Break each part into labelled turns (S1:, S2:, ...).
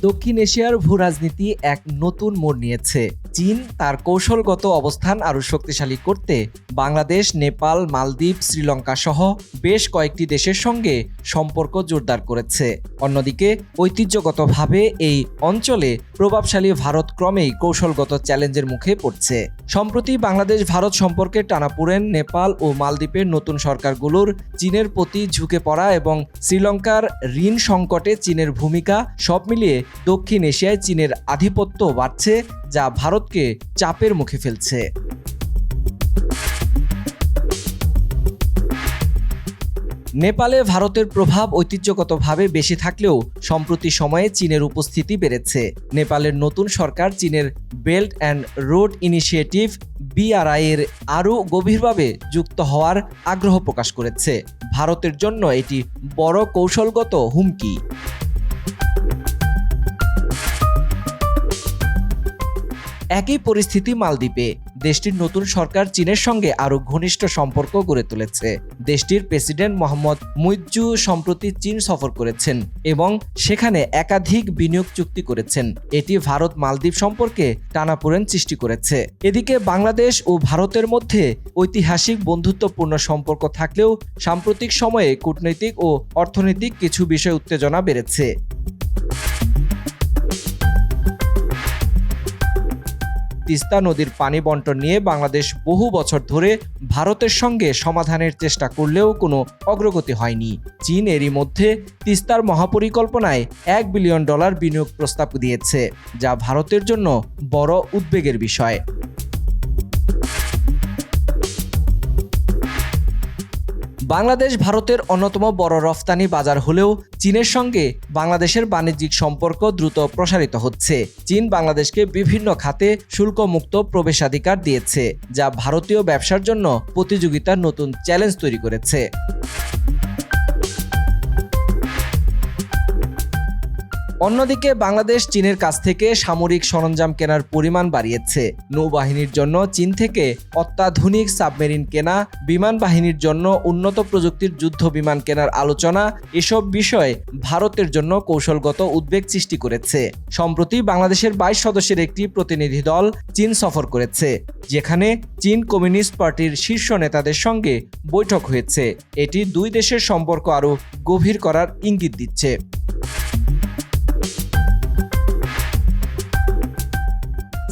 S1: দক্ষিণ এশিয়ার ভূরাজনীতি এক নতুন মোড় নিয়েছে। চীন তার কৌশলগত অবস্থান আরও শক্তিশালী করতে বাংলাদেশ, নেপাল, মালদ্বীপ, শ্রীলঙ্কা সহ বেশ কয়েকটি দেশের সঙ্গে সম্পর্ক জোরদার করেছে। অন্যদিকে, ঐতিহ্যগতভাবে এই অঞ্চলে প্রভাবশালী ভারত ক্রমেই কৌশলগত চ্যালেঞ্জের মুখে পড়ছে। সম্প্রতি বাংলাদেশ, ভারত সম্পর্কে টানাপুরেন নেপাল ও মালদ্বীপের নতুন সরকারগুলোর চীনের প্রতি ঝুঁকে পড়া এবং শ্রীলঙ্কার ঋণ সংকটে চীনের ভূমিকা সব মিলিয়ে দক্ষিণ এশিয়ায় চীনের আধিপত্য বাড়ছে, যা ভারতকে চাপের মুখে ফেলছে। নেপালে ভারতের প্রভাব ঐতিহ্যগতভাবে বেশি থাকলেও সম্প্রতি সময়ে চীনের উপস্থিতি বেড়েছে। নেপালের নতুন সরকার চীনের belt and road initiative BRI এর আরও গভীরভাবে যুক্ত হওয়ার আগ্রহ প্রকাশ করেছে। ভারতের জন্য এটি বড় কৌশলগত হুমকি। একই পরিস্থিতি মালদ্বীপে। দেশটির নতুন সরকার চীনের সঙ্গে আরও ঘনিষ্ঠ সম্পর্ক গড়ে তুলেছে। দেশটির প্রেসিডেন্ট মোহাম্মদ মুইজু সম্প্রতি চীন সফর করেছেন এবং সেখানে একাধিক বিনিয়োগ চুক্তি করেছেন। এটি ভারত মালদ্বীপ সম্পর্কে টানাপোড়েন সৃষ্টি করেছে। এদিকে বাংলাদেশ ও ভারতের মধ্যে ঐতিহাসিক বন্ধুত্বপূর্ণ সম্পর্ক থাকলেও সাম্প্রতিক সময়ে কূটনৈতিক ও অর্থনৈতিক কিছু বিষয় উত্তেজনা বেড়েছে। তিস্তা নদীর পানি বন্টন নিয়ে বাংলাদেশ বহু বছর ধরে ভারতের সঙ্গে সমাধানের চেষ্টা করলেও কোনো অগ্রগতি হয়নি। চীন এরই মধ্যে তিস্তার মহাপরিকল্পনায় এক বিলিয়ন ডলার বিনিয়োগ প্রস্তাব দিয়েছে, যা ভারতের জন্য বড় উদ্বেগের বিষয়। বাংলাদেশ ভারতের অন্যতম বড় রফতানি বাজার হলেও চীনের সঙ্গে বাংলাদেশের বাণিজ্যিক সম্পর্ক দ্রুত প্রসারিত হচ্ছে। চীন বাংলাদেশকে বিভিন্ন খাতে শুল্কমুক্ত প্রবেশাধিকার দিয়েছে, যা ভারতীয় ব্যবসার জন্য প্রতিযোগিতার নতুন চ্যালেঞ্জ তৈরি করেছে। অন্যদিকে বাংলাদেশ চীনের কাছ থেকে সামরিক সরঞ্জাম কেনার পরিমাণ বাড়িয়েছে। নৌবাহিনীর জন্য চীন থেকে অত্যাধুনিক সাবমেরিন কেনা, বিমান বাহিনীর জন্য উন্নত প্রযুক্তির যুদ্ধ বিমান কেনার আলোচনা, এসব বিষয় ভারতের জন্য কৌশলগত উদ্বেগ সৃষ্টি করেছে। সম্প্রতি বাংলাদেশের বাইশ সদস্যের একটি প্রতিনিধি দল চীন সফর করেছে, যেখানে চীন কমিউনিস্ট পার্টির শীর্ষ নেতাদের সঙ্গে বৈঠক হয়েছে। এটি দুই দেশের সম্পর্ক আরও গভীর করার ইঙ্গিত দিচ্ছে।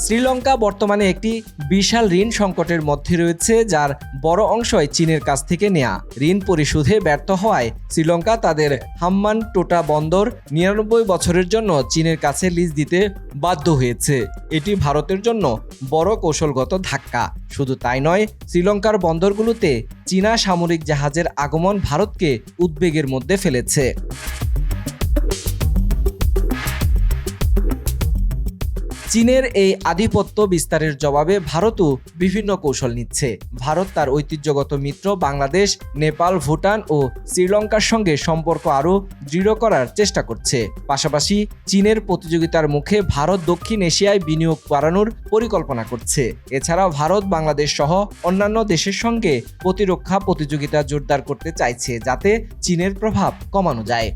S1: শ্রীলঙ্কা বর্তমানে একটি বিশাল ঋণ সংকটের মধ্যে রয়েছে, যার বড় অংশই চীনের কাছ থেকে নেয়া। ঋণ পরিশোধে ব্যর্থ হওয়ায় শ্রীলঙ্কা তাদের হাম্মান টোটা বন্দর নিরানব্বই বছরের জন্য চীনের কাছে লিজ দিতে বাধ্য হয়েছে। এটি ভারতের জন্য বড় কৌশলগত ধাক্কা। শুধু তাই নয়, শ্রীলঙ্কার বন্দরগুলোতে চীনা সামরিক জাহাজের আগমন ভারতকে উদ্বেগের মধ্যে ফেলেছে। চীনের এই আধিপত্য বিস্তারের জবাবে ভারতও বিভিন্ন কৌশল নিচ্ছে। ভারত তার ঐতিহ্যগত মিত্র বাংলাদেশ, নেপাল, ভুটান ও শ্রীলঙ্কার সঙ্গে সম্পর্ক আরও দৃঢ় করার চেষ্টা করছে। পাশাপাশি চীনের প্রতিযোগিতার মুখে ভারত দক্ষিণ এশিয়ায় বিনিয়োগ বাড়ানোর পরিকল্পনা করছে। এছাড়াও ভারত বাংলাদেশ সহ অন্যান্য দেশের সঙ্গে প্রতিরক্ষা প্রতিযোগিতা জোরদার করতে চাইছে যাতে চীনের প্রভাব কমানো যায়।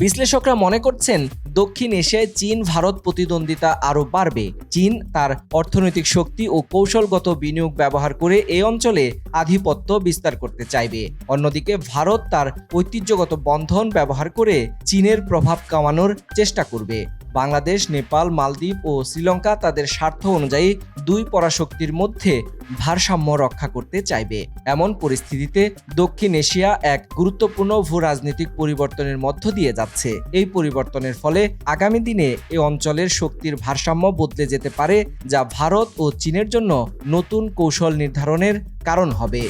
S1: বিশ্লেষকরা মনে করছেন, দক্ষিণ এশিয়ায় চীন, ভারত প্রতিদ্বন্দ্বিতা আরও বাড়বে। চীন তার অর্থনৈতিক শক্তি ও কৌশলগত বিনিয়োগ ব্যবহার করে এই অঞ্চলে আধিপত্য বিস্তার করতে চাইবে। অন্যদিকে, ভারত তার ঐতিহ্যগত বন্ধন ব্যবহার করে চীনের প্রভাব কমানোর চেষ্টা করবে। বাংলাদেশ, নেপাল, মালদ্বীপ ও শ্রীলঙ্কা তাদের স্বার্থ অনুযায়ী দুই পরাশক্তির মধ্যে ভারসাম্য রক্ষা করতে চাইবে। এমন পরিস্থিতিতে দক্ষিণ এশিয়া এক গুরুত্বপূর্ণ ভূ রাজনৈতিক পরিবর্তনের মধ্য দিয়ে যাচ্ছে। এই পরিবর্তনের ফলে আগামী দিনে এ অঞ্চলের শক্তির ভারসাম্য বদলে যেতে পারে, যা ভারত ও চীনের জন্য নতুন কৌশল নির্ধারণের কারণ হবে।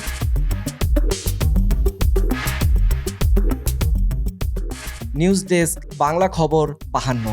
S1: নিউজ ডেস্ক, বাংলা খবর বাহান্ন।